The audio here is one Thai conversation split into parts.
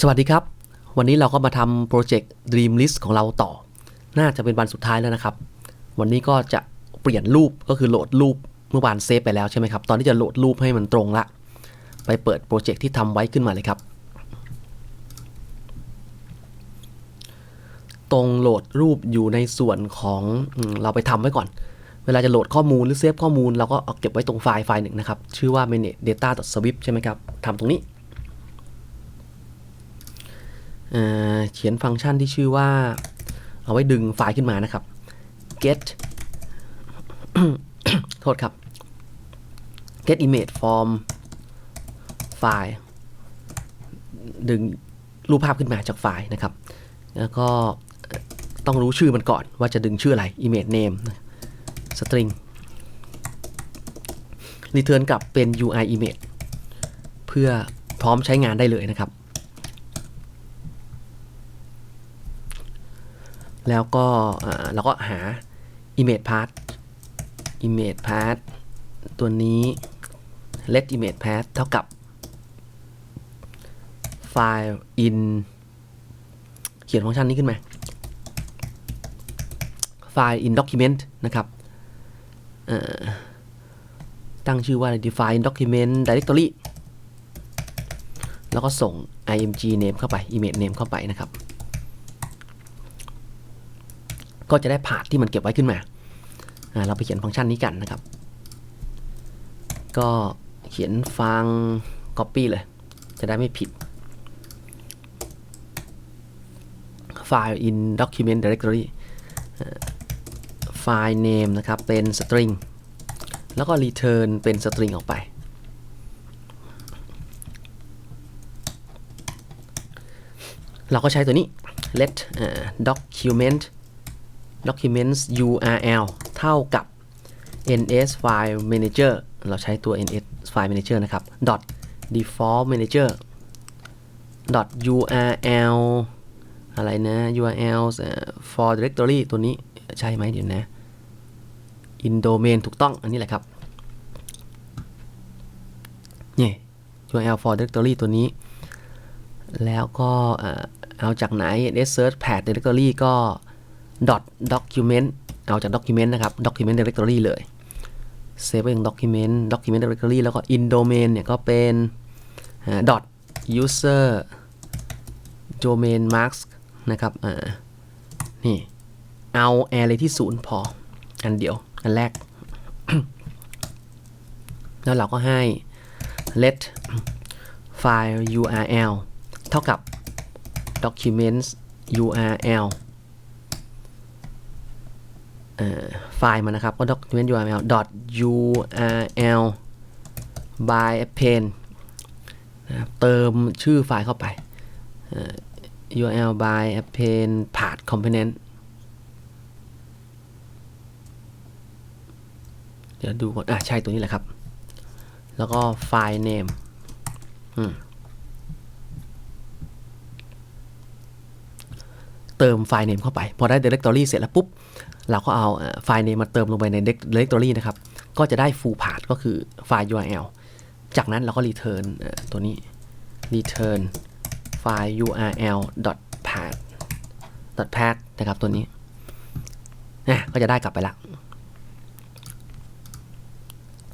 สวัสดีครับ วันนี้เราก็มาทำโปรเจกต์ Dream List ของเราต่อ น่าจะเป็นวันสุดท้ายแล้วนะครับ วันนี้ก็จะเปลี่ยนรูปก็คือโหลดรูปเมื่อวานเซฟไปแล้วใช่ไหมครับ ตอนนี้จะโหลดรูปให้มันตรงละ ไปเปิดโปรเจกต์ที่ทำไว้ขึ้นมาเลยครับ ตรงโหลดรูปอยู่ในส่วนของอเราไปทำไว้ก่อน เวลาจะโหลดข้อมูลหรือเซฟข้อมูลเราก็เอาเก็บไว้ตรงไฟล์ไฟล์หนึ่งนะครับ ชื่อว่า manage data swift ใช่ไหมครับทำตรงนี้ เขียนฟังก์ชันที่ชื่อว่า เอาไว้ดึงไฟล์ขึ้นมานะครับ get โทษครับ get image from file ดึงรูปภาพขึ้นมาจากไฟล์นะครับ แล้วก็ต้องรู้ชื่อมันก่อนว่าจะดึงชื่ออะไร image name string return กลับเป็น UI image เพื่อพร้อมใช้งานได้เลยนะครับ แล้วก็เราก็หา image path image path ตัวนี้ let image path เท่ากับ file in เขียนฟังก์ชันนี้ขึ้นมา file in document นะครับตั้งชื่อว่า define document directory แล้วก็ส่ง img name เข้าไป image name เข้าไปนะครับ ก็จะได้พาธที่มันเก็บไว้ขึ้นมา เราไปเขียนฟังก์ชันนี้กันนะครับ ก็เขียนฟัง copy เลย จะได้ไม่ผิด file in document directory file name นะครับ เป็น string แล้วก็ return เป็น string ออกไปเราก็ใช้ตัวนี้ let document documents url เท่ากับ ns file manager เราใช้ตัว ns file manager นะครับ dot default manager dot url อะไรนะ url for directory ตัวนี้ใช่ไหมเดี๋ยวนะ in domain ถูกต้องอันนี้แหละครับนี่ url for directory ตัวนี้ แล้วก็เอาจากไหน ns search path directory ก็ document เอาจาก document นะครับ document directory เลย save ไว้อย่าง document document directory แล้วก็ in domain เนี่ยก็เป็น dot user domain marks นะครับอ่านี่ เอา array ที่ศูนย์พอ อันเดียว อันแรก แล้วเราก็ให้ let file url เท่ากับ documents url ไฟล์มันนะครับก็ document url dot url by append นะครับเติมชื่อไฟล์เข้าไป url by append path component เดี๋ยวดูก่อนอะใช่ตัวนี้แหละครับ แล้วก็ไฟล์ name อืม เติมไฟล์ name เข้าไป พอได้ directory เสร็จแล้วปุ๊บ เราก็เอาไฟล์ name มาเติมลงไปใน directory นะครับ ก็จะได้ full path ก็คือไฟล์ URL จากนั้นเราก็ return ตัวนี้ return ไฟล์ URL path path นะครับตัวนี้นะก็จะได้กลับไปละ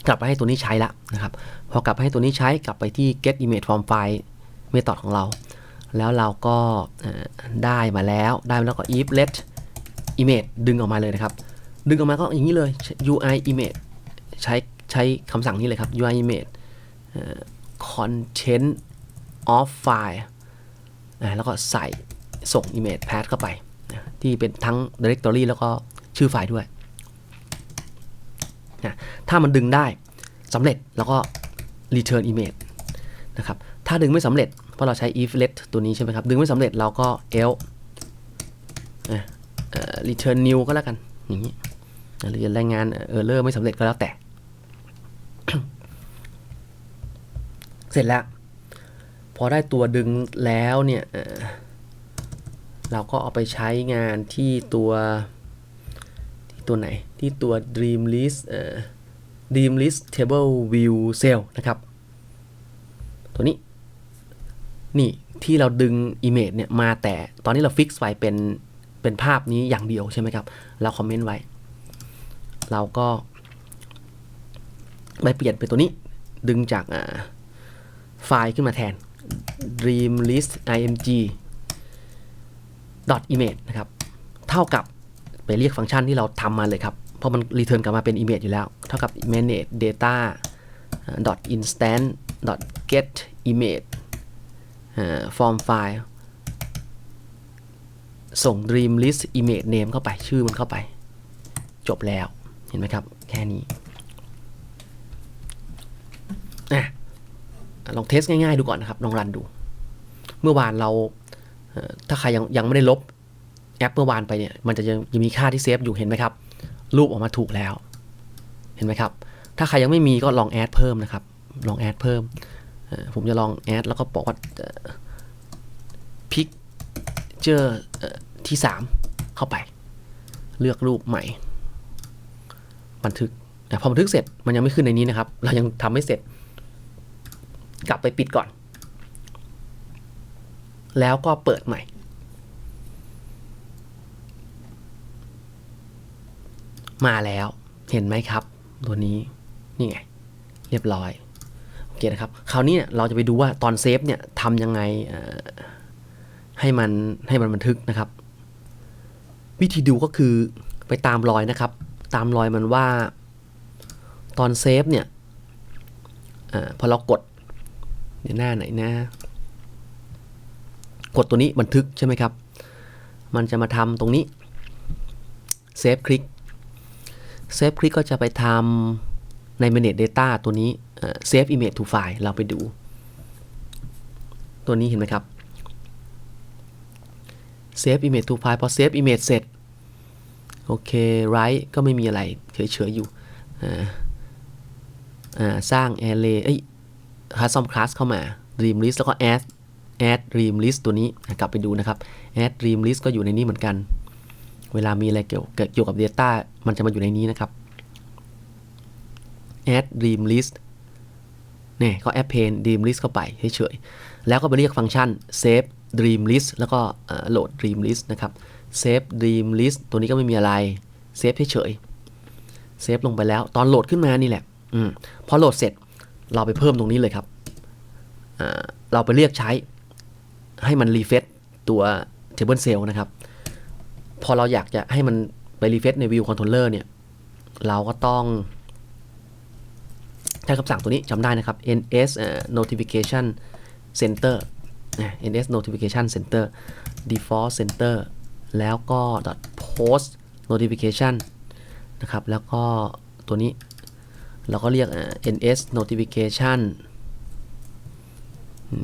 กลับไปให้ตัวนี้ใช้ละนะครับ พอกลับไปให้ตัวนี้ใช้กลับไปที่ get image from file method ของเรา แล้วเราก็ได้มาแล้วได้มาแล้วก็ if let image ดึงออกมาเลยนะครับ ดึงออกมาก็อย่างนี้เลย UI image ใช้ใช้คำสั่งนี้เลยครับ UI image content of file แล้วก็ใส่ส่ง image path เข้าไป ที่เป็นทั้ง directory แล้วก็ชื่อไฟล์ด้วยนะถ้ามันดึงได้สำเร็จแล้วก็ return image นะครับ ถ้าดึงไม่สำเร็จ ราะเราใช้ if let ตัวนี้ใช่ไหมครับ ดึงไม่สำเร็จเราก็ else return new ก็แล้วกัน อย่างนี้หรือจะรายงาน error ไม่สำเร็จก็แล้วแต่ เสร็จแล้ว พอได้ตัวดึงแล้วเนี่ยเอ่อเราก็เอาไปใช้งานที่ตัวที่ตัวไหนที่ตัว dream list เอ่อ dream list table view cell นะครับ ตัวนี้ นี่ที่เราดึง image เนี่ยมาแต่ตอนนี้เราฟิกไว้เป็นเป็นภาพนี้อย่างเดียวใช่ไหมครับ เราคอมเมนต์ไว้ เราก็ไปเปลี่ยนเป็นตัวนี้ดึงจากไฟล์ขึ้นมาแทน dream list img dot image นะครับ เท่ากับไปเรียกฟังก์ชันที่เราทำมาเลยครับ เพราะมันรีเทิร์นกลับมาเป็น image อยู่แล้ว เท่ากับ manage data dot instant dot get image ฟอ่า form file ส่ง dream list image name เข้าไปชื่อมันเข้าไป จบแล้วเห็นไหมครับ แค่นี้อะลองเทสง่ายๆดูก่อนนะครับ ลองรันดู เมื่อวานเราถ้าใครยังยังไม่ได้ลบแอปเมื่อวานไปเนี่ยมันจะยังยังมีค่าที่เซฟอยู่เห็นไหมครับ รูปออกมาถูกแล้ว เห็นไหมครับ ถ้าใครยังไม่มีก็ลองแอดเพิ่มนะครับ ลองแอดเพิ่ม ผมจะลองแอดแล้วก็บอกว่าพิกเจอร์ที่ 3 เข้าไป เลือกรูปใหม่ บันทึกแต่พอบันทึกเสร็จมันยังไม่ขึ้นในนี้นะครับ เรายังทำไม่เสร็จ กลับไปปิดก่อน แล้วก็เปิดใหม่ มาแล้วเห็นไหมครับ ตัวนี้ นี่ไง เรียบร้อย เคนะครับคราวนี้เนี่ยเราจะไปดูว่าตอนเซฟเนี่ยทำยังไงให้มันให้มันบันทึกนะครับ วิธีดูก็คือไปตามรอยนะครับ ตามรอยมันว่าตอนเซฟเนี่ยอพอเรากดเดี๋ยวหน้าไหนนะ กดตัวนี้บันทึกใช่ไหมครับ มันจะมาทำตรงนี้เซฟคลิกเซฟคลิกก็จะไปทำ ใน manage data ตัวนี้เอ่อ save image to file เราไปดู ตัวนี้เห็นไหมครับ save image to file พอ save image เสร็จ โอเค write ก็ไม่มีอะไรเฉยๆอยู่สร้าง array เอ้ย custom class เข้ามา dream list แล้วก็ add add dream list ตัวนี้กลับไปดูนะครับ add dream list ก็อยู่ในนี้เหมือนกัน เวลามีอะไรเกี่ยวเกี่ยวกับ Data มันจะมาอยู่ในนี้นะครับ add dream list เนี่ยก็ append dream list เข้าไปเฉยๆ แล้วก็ไปเรียกฟังก์ชัน save dream list แล้วก็เอ่อ load dream list นะครับ save dream list ตัวนี้ก็ไม่มีอะไร save เฉยๆ save ลงไปแล้ว ตอนโหลดขึ้นมานี่แหละอืพอโหลดเสร็จเราไปเพิ่มตรงนี้เลยครับ เราไปเรียกใช้ให้มัน refresh ตัว table cell นะครับ พอเราอยากจะให้มันไปรีเฟซใน view controller เนี่ย เราก็ต้อง ใช้คำสั่งตัวนี้จำได้นะครับ ns notification center ns notification center default center แล้วก็ post notification นะครับ แล้วก็ตัวนี้เราก็เรียก ns notification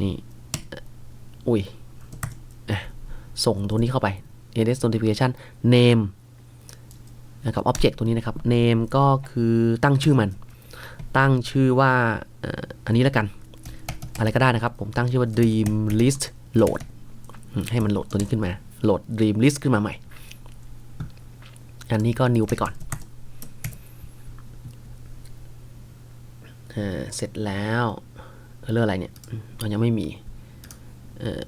นี่ อุ้ยส่งตัวนี้เข้าไป ns notification name นะครับ object ตัวนี้นะครับ name ก็คือตั้งชื่อมัน ตั้งชื่อว่าอันนี้แล้วกัน อะไรก็ได้นะครับ ผมตั้งชื่อว่า dream list load ให้มันโหลดตัวนี้ขึ้นมา โหลด dream list ขึ้นมาใหม่ อันนี้ก็ new ไปก่อนเออเสร็จแล้วเรื่องอะไรเนี่ยมมันยังไม่มีเอ่อ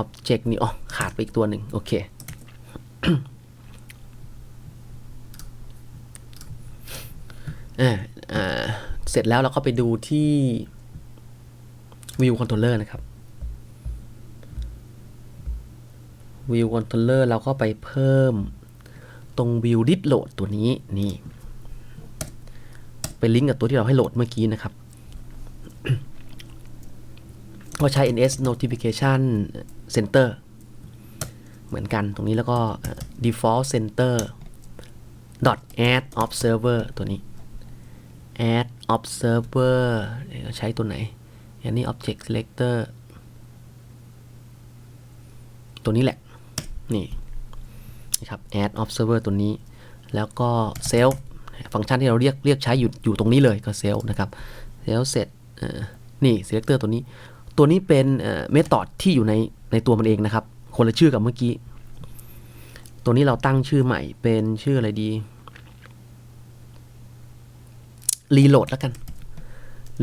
object นี่อ๋อขาดไปอีกตัวหนึ่งโอเค อ่าอ่าเสร็จแล้วเราก็ไปดูที่ view controller นะครับ view controller เราก็ไปเพิ่มตรง view did load ตัวนี้นี่ไปลิงก์กับตัวที่เราให้โหลดเมื่อกี้นะครับ ก็ใช้ ns notification center เหมือนกันตรงนี้แล้วก็ default center dot add observer ตัวนี้ add observer เดี๋ยวใช้ตัวไหน อันนี้ object selector ตัวนี้แหละ นี่นะครับ add observer ตัวนี้ แล้วก็ self ฟังก์ชันที่เราเรียกเรียกใช้อยู่อยู่ตรงนี้เลยก็ self นะครับ self เสร็จนี่ selector ตัวนี้ ตัวนี้เป็นเมธอดที่อยู่ในในตัวมันเองนะครับ คนละชื่อกับเมื่อกี้ ตัวนี้เราตั้งชื่อใหม่เป็นชื่ออะไรดี reload แล้วกัน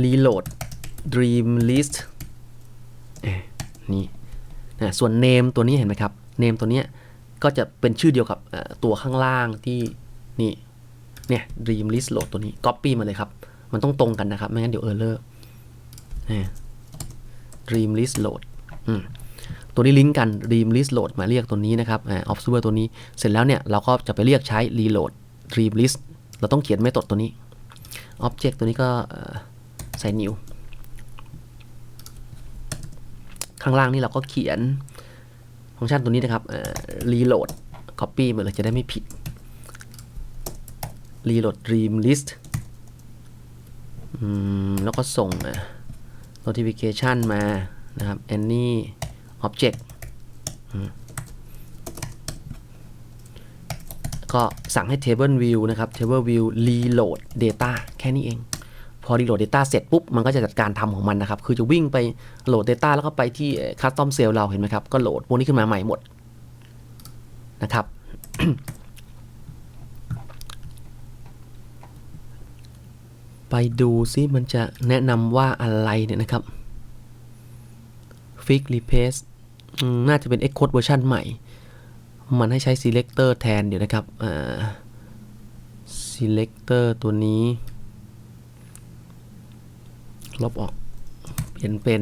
reload dream list เอ่อนี่นะส่วน name ตัวนี้เห็นไหมครับ name ตัวนี้ก็จะเป็นชื่อเดียวกับตัวข้างล่างที่นี่เนี่ย dream list load ตัวนี้ copy มาเลยครับ มันต้องตรงกันนะครับ ไม่งั้นเดี๋ยว error นี่ dream list load ตัวนี้ลิงก์กัน dream list load มาเรียกตัวนี้นะครับ observer ตัวนี้ เสร็จแล้วเนี่ย เราก็จะไปเรียกใช้ reload dream list เราต้องเขียน method ตัวนี้ object ตัวนี้ก็ใส่ new ข้างล่างนี่เราก็เขียนฟังก์ชันตัวนี้นะครับ reload copy มาเลยจะได้ไม่ผิด reload dream list แล้วก็ส่ง notification มานะครับ any object อืม ก็สั่งให้ table view นะครับ table view reload data แค่นี้เอง พอ reload data เสร็จปุ๊บ มันก็จะจัดการทำของมันนะครับ คือจะวิ่งไปโหลด data แล้วก็ไปที่ custom cell เราเห็นไหมครับ ก็โหลดพวกนี้ขึ้นมาใหม่หมดนะครับไปดูซิมันจะแนะนำว่าอะไรเนี่ยนะครับ Fix Replace น่าจะเป็น Xcode เวอร์ชันใหม่ มันให้ใช้ Selector แทนเดี๋ยวนะครับ Selector ตัวนี้ ลบออก เปลี่ยนเป็น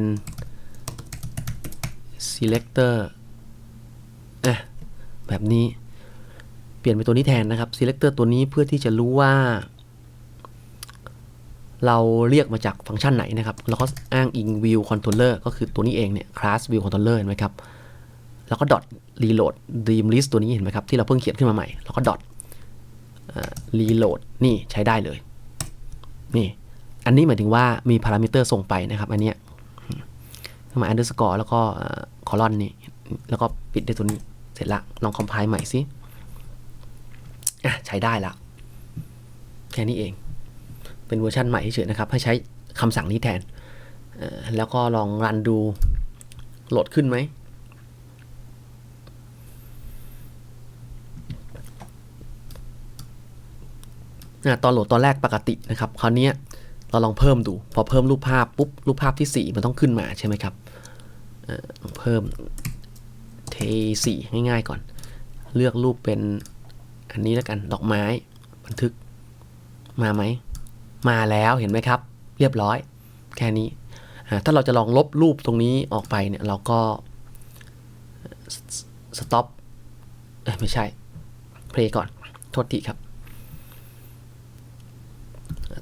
selector อะแบบนี้ เปลี่ยนเป็นตัวนี้แทนนะครับ selector ตัวนี้เพื่อที่จะรู้ว่า เราเรียกมาจากฟังก์ชันไหนนะครับแล้วก็อ้างอิง view controller ก็คือตัวนี้เองเนี่ย class view controller เห็นไหมครับ แล้วก็ dot reload dream list ตัวนี้เห็นไหมครับ ที่เราเพิ่งเขียนขึ้นมาใหม่ แล้วก็ dot อ่า reload นี่ใช้ได้เลย นี่ อันนี้หมายถึงว่ามีพารามิเตอร์ส่งไปนะครับ อันเนี้ยขึ้นมา underscore แล้วก็คอลอนนี่แล้วก็ปิดด้วยตัวนี้ เสร็จละ ลองคอมไพล์ใหม่สิอะใช้ได้ละแค่นี้เอง เป็นเวอร์ชันใหม่เฉยๆนะครับ ให้ใช้คำสั่งนี้แทน แล้วก็ลองรันดูโหลดขึ้นไหม อะตอนโหลดตอนแรกปกตินะครับคราวนี้เราลองเพิ่มดู พอเพิ่มรูปภาพปุ๊บรูปภาพที่ 4 มันต้องขึ้นมาใช่ไหมครับเพิ่มเทสี่ง่ายๆก่อน เลือกรูปเป็นอันนี้แล้วกันดอกไม้บันทึกมาไหม มาแล้วเห็นไหมครับ เรียบร้อย แค่นี้ ถ้าเราจะลองลบรูปตรงนี้ออกไปเนี่ยเราก็ stop เอ้ยไม่ใช่ play ก่อน โทษทีครับ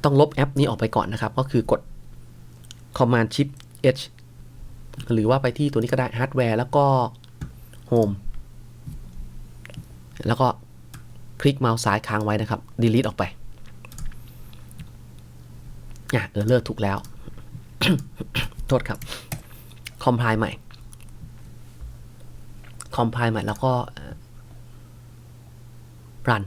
ต้องลบแอปนี้ออกไปก่อนนะครับ ก็คือกด Command Shift H หรือว่าไปที่ตัวนี้ก็ได้ Hardware แล้วก็ Home แล้วก็คลิกเมาส์ซ้ายค้างไว้นะครับ Delete ออกไปอะเออเลิกถูกแล้ว โทษครับ Compile ใหม่ Compile ใหม่แล้วก็เอ่อ Run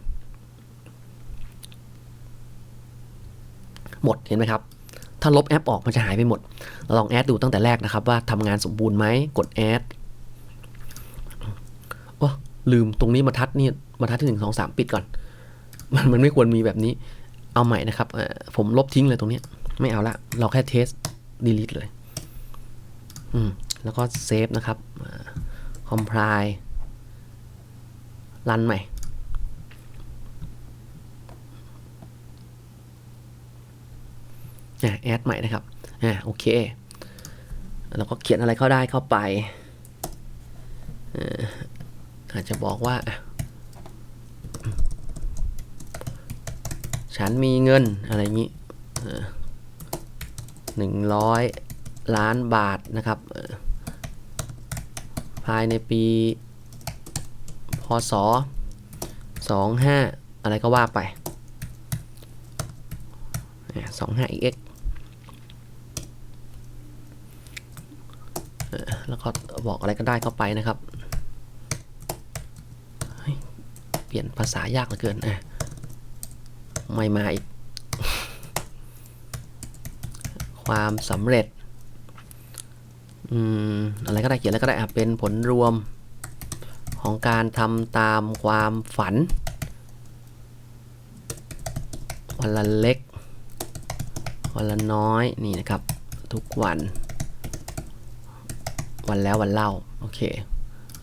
หมดเห็นไหมครับ ถ้าลบแอปออกมันจะหายไปหมด ลองแอดดูตั้งแต่แรกนะครับว่าทำงานสมบูรณ์ไหมกดแอดโอ้ลืมตรงนี้มาทัดนี่มาทัดที่หนึ่งสองสามปิดก่อน มันมันไม่ควรมีแบบนี้ เอาใหม่นะครับผมลบทิ้งเลยตรงนี้ ไม่เอาละเราแค่เทส delete เลย อืมแล้วก็เซฟนะครับคอมไพล์รันใหม่ อะ แอดใหม่นะครับอ่าโอเคแล้วก็เขียนอะไรเข้าได้เข้าไปอาจจะบอกว่า ฉันมีเงินอะไรอย่างนี้หนึ่งร้อยล้านบาทนะครับ ภายในปีพศสองห้าอะไรก็ว่าไปสองห้า x แล้วก็บอกอะไรก็ได้เข้าไปนะครับ เปลี่ยนภาษายากเหลือเกินอะไม่มาอีก ความสำเร็จ อืม อะไรก็ได้เขียนอะไรก็ได้อะเป็นผลรวมของการทำตามความฝัน วันละเล็ก วันละน้อยนี่นะครับ ทุกวัน วันแล้ววันเล่า โอเค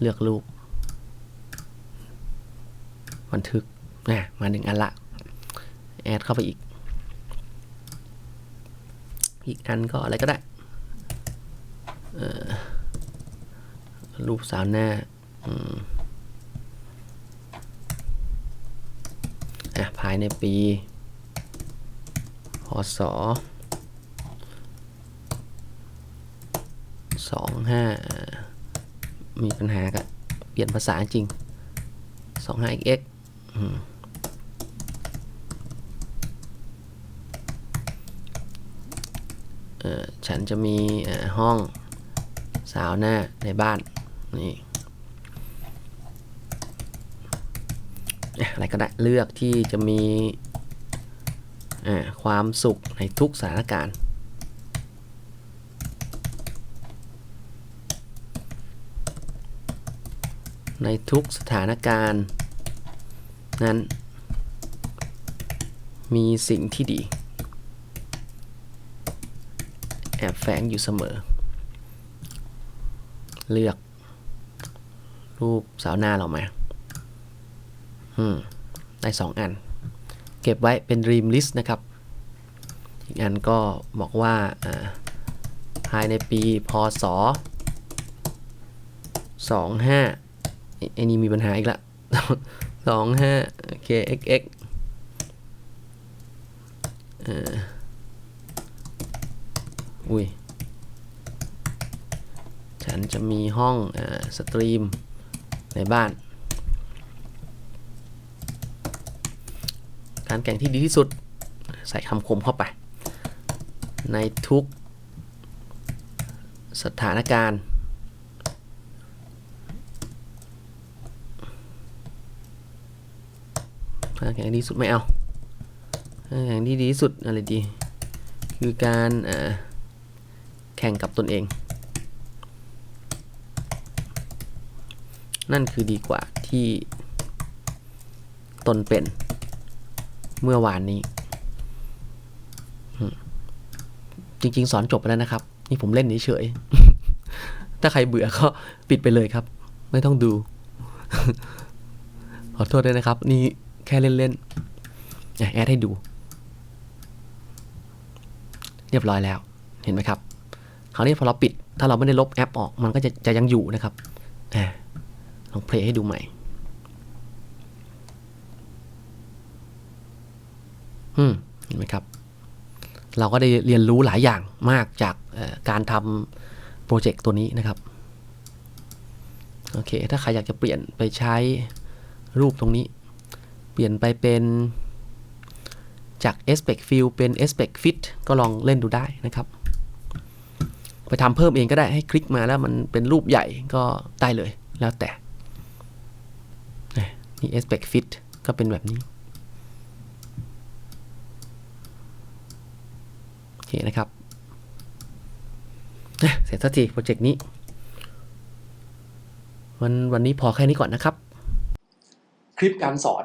เลือกรูปบันทึกนะมาหนึ่งอันละ แอดเข้าไปอีก อีกอันก็อะไรก็ได้รูปสาวหน้าอะภายในปี พศ สองห้ามีปัญหากับเปลี่ยนภาษาจริงสองห้า x ฉันจะมีห้องสาวหน้าในบ้าน นี่อะไรก็ได้เลือกที่จะมีความสุขในทุกสถานการณ์ ในทุกสถานการณ์ นั้น มีสิ่งที่ดี แอบแฝงอยู่เสมอ เลือก รูปสาวหน้าเรามาอืมได้สองอัน เก็บไว้เป็น Dream List นะครับ อีกอันก็บอกว่าอ่าภายในปีพศ25 ไอ้นี่มีปัญหาอีกละ25โอเค xx อ่ออุ้ย ฉันจะมีห้องอสตรีมในบ้าน การแข่งที่ดีที่สุด ใส่คำคมเข้าไป ในทุกสถานการณ์ กาแข่งที่ดีสุดไม่เอากาแข่งที่ดีสุดอะไรดี คือการแข่งกับตนเอง นั่นคือดีกว่าที่ตนเป็นเมื่อวานนี้ จริง ๆ สอนจบไปแล้วนะครับ นี่ผมเล่นเฉยๆถ้าใครเบื่อก็ปิดไปเลยครับ ไม่ต้องดู ขอโทษด้วยนะครับ นี่ ค่เล่นๆอะแอดให้ดู เรียบร้อยแล้วเห็นไหมครับ คราวนี้พอเราปิดถ้าเราไม่ได้ลบแอปออกมันก็จะจะยังอยู่นะครับอลองเพลย์ให้ดูใหม่อืมเห็นไหมครับ เราก็ได้เรียนรู้หลายอย่างมากจากการทำโปรเจกต์ตัวนี้นะครับ โอเค ถ้าใครอยากจะเปลี่ยนไปใช้รูปตรงนี้ เปลี่ยนไปเป็นจาก aspect fill เป็น aspect fit ก็ลองเล่นดูได้นะครับ ไปทำเพิ่มเองก็ได้ให้คลิกมาแล้วมันเป็นรูปใหญ่ก็ได้เลยแล้วแต่นี่ aspect fit ก็เป็นแบบนี้โอเคนะครับเสร็จสักทีโปรเจกต์นี้ วันวันนี้พอแค่นี้ก่อนนะครับ คลิปการสอน